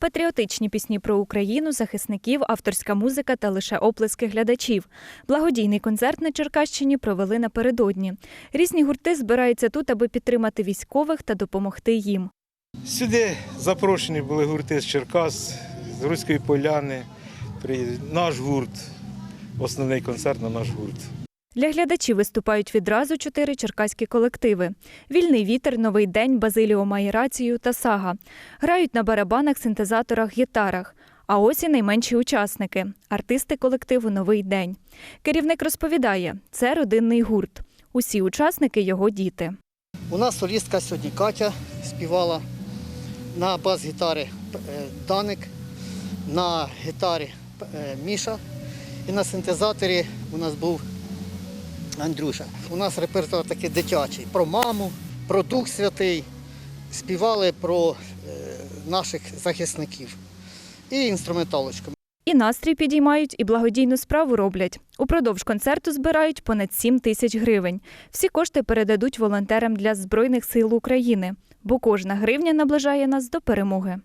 Патріотичні пісні про Україну, захисників, авторська музика та лише оплески глядачів. Благодійний концерт на Черкащині провели напередодні. Різні гурти збираються тут, аби підтримати військових та допомогти їм. Сюди запрошені були гурти з Черкас, з Руської Поляни. Наш гурт, основний концерт на наш гурт. Для глядачів виступають відразу чотири черкаські колективи: Вільний вітер, Новий день, Базиліо має рацію та сага. Грають на барабанах, синтезаторах, гітарах. А ось і найменші учасники артисти колективу Новий день. Керівник розповідає, це родинний гурт. Усі учасники його діти. У нас солістка сьогодні Катя співала на бас-гітарі е, Даник, на гітарі е, Міша і на синтезаторі у нас був Андрюша. У нас репертуар такий дитячий про маму, про Дух Святий. Співали про е, наших захисників і інструменталочку. І настрій підіймають, і благодійну справу роблять. Упродовж концерту збирають понад 7 тисяч гривень. Всі кошти передадуть волонтерам для Збройних сил України, бо кожна гривня наближає нас до перемоги.